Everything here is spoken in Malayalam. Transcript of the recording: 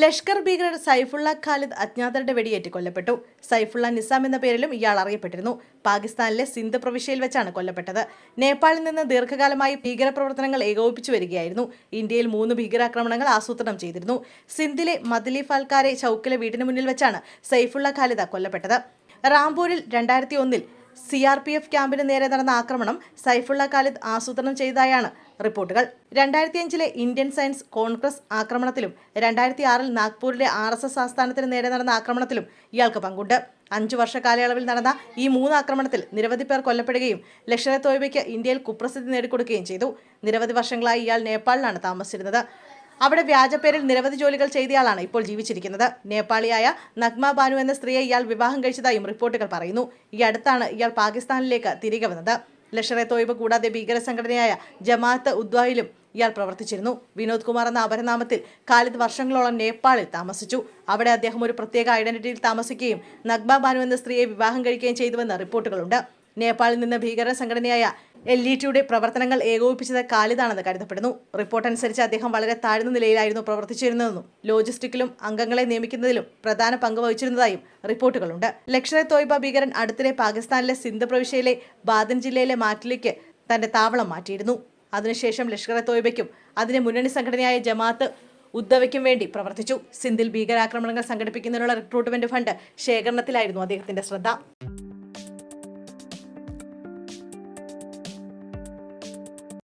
ലഷ്കർ ഭീകരർ സൈഫുള്ള ഖാലിദ് അജ്ഞാതരുടെ വെടിയേറ്റ് കൊല്ലപ്പെട്ടു. സൈഫുള്ള നിസാം എന്ന പേരിലും ഇയാൾ അറിയപ്പെട്ടിരുന്നു. പാകിസ്ഥാനിലെ സിന്ധ് പ്രവിശ്യയിൽ വെച്ചാണ് കൊല്ലപ്പെട്ടത്. നേപ്പാളിൽ നിന്ന് ദീർഘകാലമായി ഭീകരപ്രവർത്തനങ്ങൾ ഏകോപിപ്പിച്ചു വരികയായിരുന്നു. ഇന്ത്യയിൽ മൂന്ന് ഭീകരാക്രമണങ്ങൾ ആസൂത്രണം ചെയ്തിരുന്നു. സിന്ധിലെ മദലി ഫാൽക്കാരെ ചൌക്കിലെ വീടിന് മുന്നിൽ വെച്ചാണ് സൈഫുള്ള ഖാലിദ കൊല്ലപ്പെട്ടത്. റാംപൂരിൽ രണ്ടായിരത്തി ഒന്നിൽ സി ആർ പി എഫ് ക്യാമ്പിന് നേരെ നടന്ന ആക്രമണം സൈഫുള്ള ഖാലിദ് ആസൂത്രണം ചെയ്തതായാണ് റിപ്പോർട്ടുകൾ. രണ്ടായിരത്തി അഞ്ചിലെ ഇന്ത്യൻ സയൻസ് കോൺഗ്രസ് ആക്രമണത്തിലും രണ്ടായിരത്തി ആറിൽ നാഗ്പൂരിലെ ആർ എസ് എസ് ആസ്ഥാനത്തിന് നേരെ നടന്ന ആക്രമണത്തിലും ഇയാൾക്ക് പങ്കുണ്ട്. അഞ്ചു വർഷ കാലയളവിൽ നടന്ന ഈ മൂന്ന് ആക്രമണത്തിൽ നിരവധി പേർ കൊല്ലപ്പെടുകയും ലഷ്കർ ഇന്ത്യയിൽ കുപ്രസിദ്ധി നേടിക്കൊടുക്കുകയും ചെയ്തു. നിരവധി വർഷങ്ങളായി ഇയാൾ നേപ്പാളിലാണ് താമസിച്ചിരുന്നത്. അവിടെ വ്യാജപ്പേരിൽ നിരവധി ജോലികൾ ചെയ്തയാളാണ് ഇപ്പോൾ ജീവിച്ചിരിക്കുന്നത്. നേപ്പാളിയായ നഗ്മ ബാനു എന്ന സ്ത്രീയെ ഇയാൾ വിവാഹം കഴിച്ചതായും റിപ്പോർട്ടുകൾ പറയുന്നു. ഈ അടുത്താണ് ഇയാൾ പാകിസ്ഥാനിലേക്ക് തിരികെ വന്നത്. ലഷർ എ തോയ്ബ് കൂടാതെ ഭീകര സംഘടനയായ ജമാഅത്ത് ഉദ്വായിലും ഇയാൾ പ്രവർത്തിച്ചിരുന്നു. വിനോദ് കുമാർ എന്ന അപരനാമത്തിൽ ഖാലിദ് വർഷങ്ങളോളം നേപ്പാളിൽ താമസിച്ചു. അവിടെ അദ്ദേഹം ഒരു പ്രത്യേക ഐഡന്റിറ്റിയിൽ താമസിക്കുകയും നഗ്മ ബാനു എന്ന സ്ത്രീയെ വിവാഹം കഴിക്കുകയും ചെയ്തുവെന്ന് റിപ്പോർട്ടുകളുണ്ട്. നേപ്പാളിൽ നിന്ന് ഭീകര സംഘടനയായ എൽ ഇ ടിയുടെ പ്രവർത്തനങ്ങൾ ഏകോപിപ്പിച്ചത് കാലിതാണെന്ന് കരുതപ്പെടുന്നു. റിപ്പോർട്ട് അനുസരിച്ച് അദ്ദേഹം വളരെ താഴ്ന്ന നിലയിലായിരുന്നു പ്രവർത്തിച്ചിരുന്നതെന്നും ലോജിസ്റ്റിക്കിലും അംഗങ്ങളെ നിയമിക്കുന്നതിലും പ്രധാന പങ്ക് വഹിച്ചിരുന്നതായും റിപ്പോർട്ടുകളുണ്ട്. ലഷ്കർ തോയ്ബ ഭീകരൻ അടുത്തിടെ പാകിസ്ഥാനിലെ സിന്ധ് പ്രവിശ്യയിലെ ബാദൻ ജില്ലയിലെ മാറ്റിലേക്ക് തന്റെ താവളം മാറ്റിയിരുന്നു. അതിനുശേഷം ലഷ്കർ എ തോയ്ബയ്ക്കും അതിന്റെ മുന്നണി സംഘടനയായ ജമാഅത്ത് ഉദ്ധവയ്ക്കും വേണ്ടി പ്രവർത്തിച്ചു. സിന്ധിൽ ഭീകരാക്രമണങ്ങൾ സംഘടിപ്പിക്കുന്നതിനുള്ള റിക്രൂട്ട്മെന്റ് ഫണ്ട് ശേഖരണത്തിലായിരുന്നു അദ്ദേഹത്തിന്റെ ശ്രദ്ധ.